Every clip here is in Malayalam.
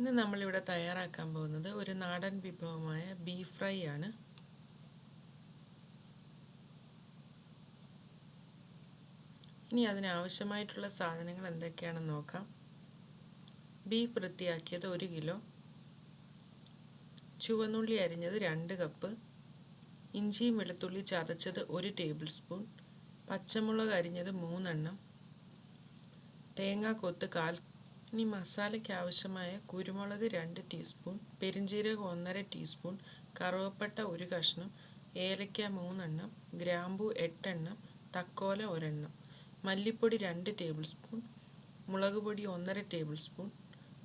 ഇന്ന് നമ്മളിവിടെ തയ്യാറാക്കാൻ പോകുന്നത് ഒരു നാടൻ വിഭവമായ ബീഫ് ഫ്രൈ ആണ്. ഇനി അതിനാവശ്യമായിട്ടുള്ള സാധനങ്ങൾ എന്തൊക്കെയാണെന്ന് നോക്കാം. ബീഫ് വൃത്തിയാക്കിയത് ഒരു കിലോ. ചുവന്നുള്ളി അരിഞ്ഞത് രണ്ട് കപ്പ്. ഇഞ്ചിയും വെളുത്തുള്ളി ചതച്ചത് ഒരു ടേബിൾ സ്പൂൺ. പച്ചമുളക് അരിഞ്ഞത് മൂന്നെണ്ണം. തേങ്ങാ കൊത്ത് കാൽ ഇനി മസാലയ്ക്ക് ആവശ്യമായ കുരുമുളക് രണ്ട് ടീസ്പൂൺ പെരിഞ്ജീരകം ഒന്നര ടീസ്പൂൺ കറുവപ്പട്ട ഒരു കഷ്ണം ഏലയ്ക്ക മൂന്നെണ്ണം ഗ്രാമ്പു എട്ടെണ്ണം തക്കോല ഒരെണ്ണം മല്ലിപ്പൊടി രണ്ട് ടേബിൾ സ്പൂൺ മുളക് പൊടി ഒന്നര ടേബിൾ സ്പൂൺ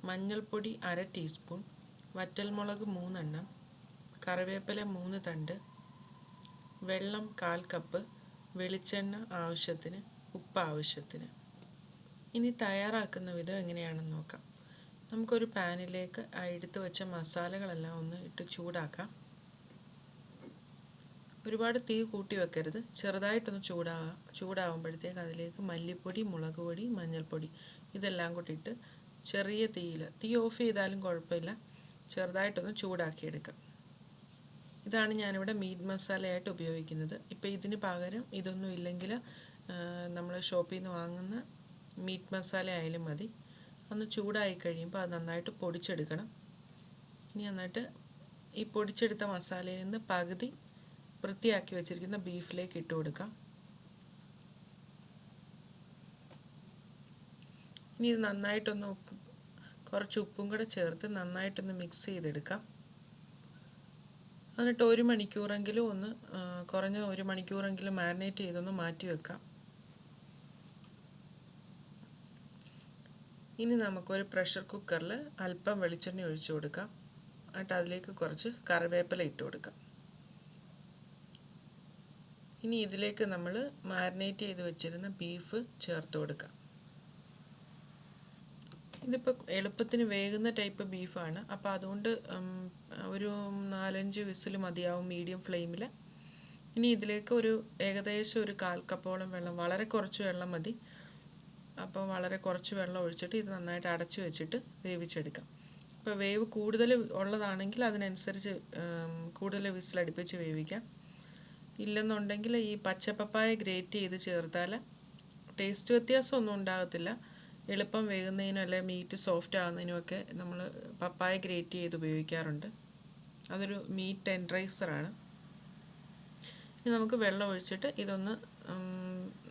മഞ്ഞൾപ്പൊടി അര ടീസ്പൂൺ വറ്റൽമുളക് മൂന്നെണ്ണം കറിവേപ്പില മൂന്ന് തണ്ട് വെള്ളം കാൽ കപ്പ് വെളിച്ചെണ്ണ ആവശ്യത്തിന് ഉപ്പ് ആവശ്യത്തിന്. ഇനി തയ്യാറാക്കുന്ന വിധം എങ്ങനെയാണെന്ന് നോക്കാം. നമുക്കൊരു പാനിലേക്ക് എടുത്ത് വെച്ച മസാലകളെല്ലാം ഒന്ന് ഇട്ട് ചൂടാക്കാം. ഒരുപാട് തീ കൂട്ടി വെക്കരുത്. ചെറുതായിട്ടൊന്ന് ചൂടാ ചൂടാകുമ്പോഴത്തേക്ക് അതിലേക്ക് മല്ലിപ്പൊടി മുളക് പൊടി മഞ്ഞൾപ്പൊടി ഇതെല്ലാം കൂടി ഇട്ട് ചെറിയ തീയിൽ തീ ഓഫ് ചെയ്താലും കുഴപ്പമില്ല. ചെറുതായിട്ടൊന്ന് ചൂടാക്കിയെടുക്കാം. ഇതാണ് ഞാനിവിടെ മീറ്റ് മസാലയായിട്ട് ഉപയോഗിക്കുന്നത്. ഇപ്പോൾ ഇതിന് പകരം ഇതൊന്നും ഇല്ലെങ്കിൽ നമ്മൾ ഷോപ്പിൽ നിന്ന് വാങ്ങുന്ന മീറ്റ് മസാല ആയാലും മതി. ഒന്ന് ചൂടായി കഴിയുമ്പോൾ അത് നന്നായിട്ട് പൊടിച്ചെടുക്കണം. ഇനി നന്നായിട്ട് ഈ പൊടിച്ചെടുത്ത മസാലയിൽ നിന്ന് പകുതി വൃത്തിയാക്കി വെച്ചിരിക്കുന്ന ബീഫിലേക്ക് ഇട്ട് കൊടുക്കാം. ഇനി ഇത് നന്നായിട്ടൊന്ന് കുറച്ച് ഉപ്പും കൂടെ ചേർത്ത് നന്നായിട്ടൊന്ന് മിക്സ് ചെയ്തെടുക്കാം. എന്നിട്ട് ഒരു മണിക്കൂറെങ്കിലും ഒന്ന് കുറഞ്ഞ ഒരു മണിക്കൂറെങ്കിലും മാരിനേറ്റ് ചെയ്തൊന്ന് മാറ്റി വെക്കാം. ഇനി നമുക്കൊരു പ്രഷർ കുക്കറിൽ അല്പം വെളിച്ചെണ്ണ ഒഴിച്ചു കൊടുക്കാം. എന്നിട്ട് അതിലേക്ക് കുറച്ച് കറിവേപ്പില ഇട്ട് കൊടുക്കാം. ഇനി ഇതിലേക്ക് നമ്മൾ മാരിനേറ്റ് ചെയ്ത് വെച്ചിരുന്ന ബീഫ് ചേർത്ത് കൊടുക്കാം. ഇതിപ്പോൾ എളുപ്പത്തിന് വേകുന്ന ടൈപ്പ് ബീഫാണ് അപ്പോൾ അതുകൊണ്ട് ഒരു നാലഞ്ച് വിസിൽ മതിയാവും മീഡിയം ഫ്ലെയിമിൽ ഇനി ഇതിലേക്ക് ഒരു ഏകദേശം ഒരു കാൽ കപ്പോളം വെള്ളം വളരെ കുറച്ച് വെള്ളം മതി. അപ്പോൾ വളരെ കുറച്ച് വെള്ളം ഒഴിച്ചിട്ട് ഇത് നന്നായിട്ട് അടച്ചു വെച്ചിട്ട് വേവിച്ചെടുക്കാം. അപ്പോൾ വേവ് കൂടുതൽ ഉള്ളതാണെങ്കിൽ അതിനനുസരിച്ച് കൂടുതൽ വിസിലടുപ്പിച്ച് വേവിക്കാം. ഇല്ലെന്നുണ്ടെങ്കിൽ ഈ പച്ചപ്പപ്പായ ഗ്രേറ്റ് ചെയ്ത് ചേർത്താൽ ടേസ്റ്റ് വ്യത്യാസമൊന്നും ഉണ്ടാകത്തില്ല. എളുപ്പം വേകുന്നതിനും അല്ലെ മീറ്റ് സോഫ്റ്റ് ആകുന്നതിനുമൊക്കെ നമ്മൾ പപ്പായ ഗ്രേറ്റ് ചെയ്ത് ഉപയോഗിക്കാറുണ്ട്. അതൊരു മീറ്റ് ടെൻഡറൈസറാണ് ഇനി നമുക്ക് വെള്ളം ഒഴിച്ചിട്ട് ഇതൊന്ന്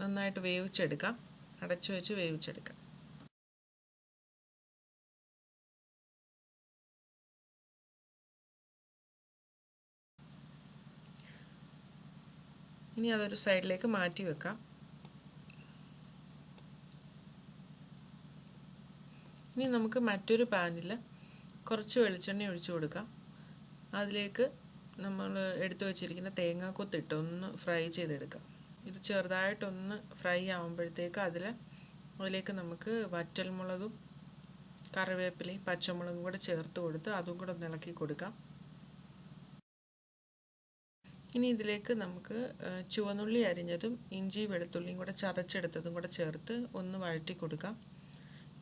നന്നായിട്ട് വേവിച്ചെടുക്കാം. അടച്ചു വെച്ച് വേവിച്ചെടുക്കാം. ഇനി അതൊരു സൈഡിലേക്ക് മാറ്റി വെക്കാം. ഇനി നമുക്ക് മറ്റൊരു പാനിൽ കുറച്ച് വെളിച്ചെണ്ണ ഒഴിച്ചു കൊടുക്കാം. അതിലേക്ക് നമ്മൾ എടുത്തു വച്ചിരിക്കുന്ന തേങ്ങാക്കൊത്തിട്ട് ഒന്ന് ഫ്രൈ ചെയ്തെടുക്കാം. ഇത് ചെറുതായിട്ടൊന്ന് ഫ്രൈ ആകുമ്പോഴത്തേക്ക് അതിൽ അതിലേക്ക് നമുക്ക് വറ്റൽമുളകും കറിവേപ്പിലയും പച്ചമുളകും കൂടെ ചേർത്ത് കൊടുത്ത് അതും കൂടെ ഒന്ന് ഇളക്കി കൊടുക്കാം. ഇനി ഇതിലേക്ക് നമുക്ക് ചുവന്നുള്ളി അരിഞ്ഞതും ഇഞ്ചി വെളുത്തുള്ളിയും കൂടെ ചതച്ചെടുത്തതും കൂടെ ചേർത്ത് ഒന്ന് വഴറ്റി കൊടുക്കാം.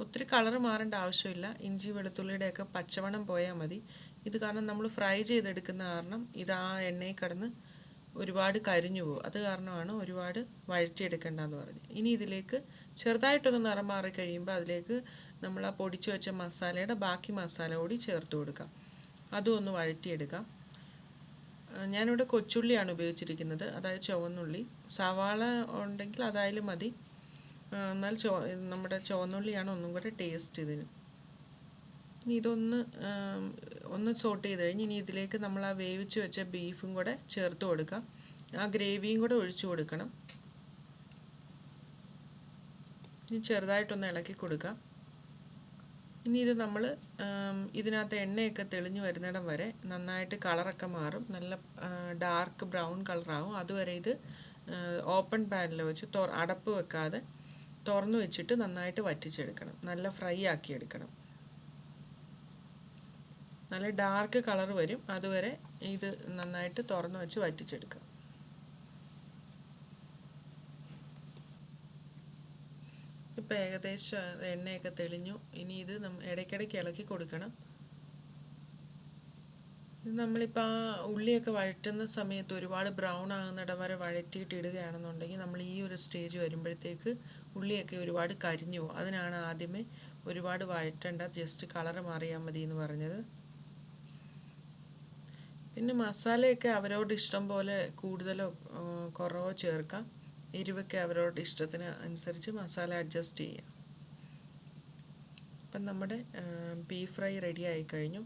ഒത്തിരി കളർ മാറേണ്ട ആവശ്യമില്ല. ഇഞ്ചി വെളുത്തുള്ളിയുടെയൊക്കെ പച്ചമണം പോയാൽ മതി. ഇത് കാരണം നമ്മൾ ഫ്രൈ ചെയ്തെടുക്കുന്ന കാരണം ഇത് ആ എണ്ണയിൽ കിടന്ന് ഒരുപാട് കരിഞ്ഞു പോകും. അത് കാരണമാണ് ഒരുപാട് വഴറ്റിയെടുക്കേണ്ടതെന്ന് പറഞ്ഞു. ഇനി ഇതിലേക്ക് ചെറുതായിട്ടൊന്ന് നിറം മാറി കഴിയുമ്പോൾ അതിലേക്ക് നമ്മൾ ആ പൊടിച്ചു വെച്ച മസാലയുടെ ബാക്കി മസാല കൂടി ചേർത്ത് കൊടുക്കാം. അതും ഒന്ന് വഴറ്റിയെടുക്കാം. ഞാനിവിടെ കൊച്ചുള്ളിയാണ് ഉപയോഗിച്ചിരിക്കുന്നത്. അതായത് ചുവന്നുള്ളി. സവാള ഉണ്ടെങ്കിൽ അതായാലും മതി. എന്നാൽ ചോ നമ്മുടെ ചുവന്നുള്ളിയാണ് ഒന്നും കൂടെ ടേസ്റ്റ് ഇതിന്. ഇനി ഇതൊന്ന് ഒന്ന് സോട്ട് ചെയ്ത് കഴിഞ്ഞ് ഇനി ഇതിലേക്ക് നമ്മൾ ആ വേവിച്ച് വെച്ച ബീഫും കൂടെ ചേർത്ത് കൊടുക്കാം. ആ ഗ്രേവിയും കൂടെ ഒഴിച്ചു കൊടുക്കണം. ഇനി ചെറുതായിട്ടൊന്ന് ഇളക്കി കൊടുക്കാം. ഇനി ഇത് നമ്മൾ ഇതിനകത്ത് എണ്ണയൊക്കെ തെളിഞ്ഞു വരുന്നിടം വരെ നന്നായിട്ട് കളറൊക്കെ മാറും. നല്ല ഡാർക്ക് ബ്രൗൺ കളറാവും അതുവരെ ഇത് ഓപ്പൺ പാനിൽ വെച്ച് തൊ അടപ്പ് വെക്കാതെ തുറന്നു വെച്ചിട്ട് നന്നായിട്ട് വറ്റിച്ചെടുക്കണം. നല്ല ഫ്രൈ ആക്കി എടുക്കണം. നല്ല ഡാർക്ക് കളർ വരും. അതുവരെ ഇത് നന്നായിട്ട് തുറന്നു വെച്ച് വറ്റിച്ചെടുക്കുക. ഇപ്പോൾ ഏകദേശം എണ്ണയൊക്കെ തെളിഞ്ഞു. ഇനി ഇത് ഇടയ്ക്കിടയ്ക്ക് ഇളക്കി കൊടുക്കണം. നമ്മളിപ്പോൾ ആ ഉള്ളിയൊക്കെ വഴറ്റുന്ന സമയത്ത് ഒരുപാട് ബ്രൗൺ ആകുന്നിടം വരെ വഴറ്റിയിട്ട് ഇടുകയാണെന്നുണ്ടെങ്കിൽ നമ്മൾ ഈ ഒരു സ്റ്റേജ് വരുമ്പോഴത്തേക്ക് ഉള്ളിയൊക്കെ ഒരുപാട് കരിഞ്ഞു പോകും. അതിനാണ് ആദ്യമേ ഒരുപാട് വഴറ്റേണ്ട ജസ്റ്റ് കളർ മാറിയാൽ മതി എന്ന് പറഞ്ഞത്. പിന്നെ മസാലയൊക്കെ അവരോട് ഇഷ്ടം പോലെ കൂടുതലോ കുറവോ ചേർക്കാം. എരിവൊക്കെ അവരോട് ഇഷ്ടത്തിന് അനുസരിച്ച് മസാല അഡ്ജസ്റ്റ് ചെയ്യാം. അപ്പം നമ്മുടെ ബീഫ് ഫ്രൈ റെഡി ആയി കഴിഞ്ഞു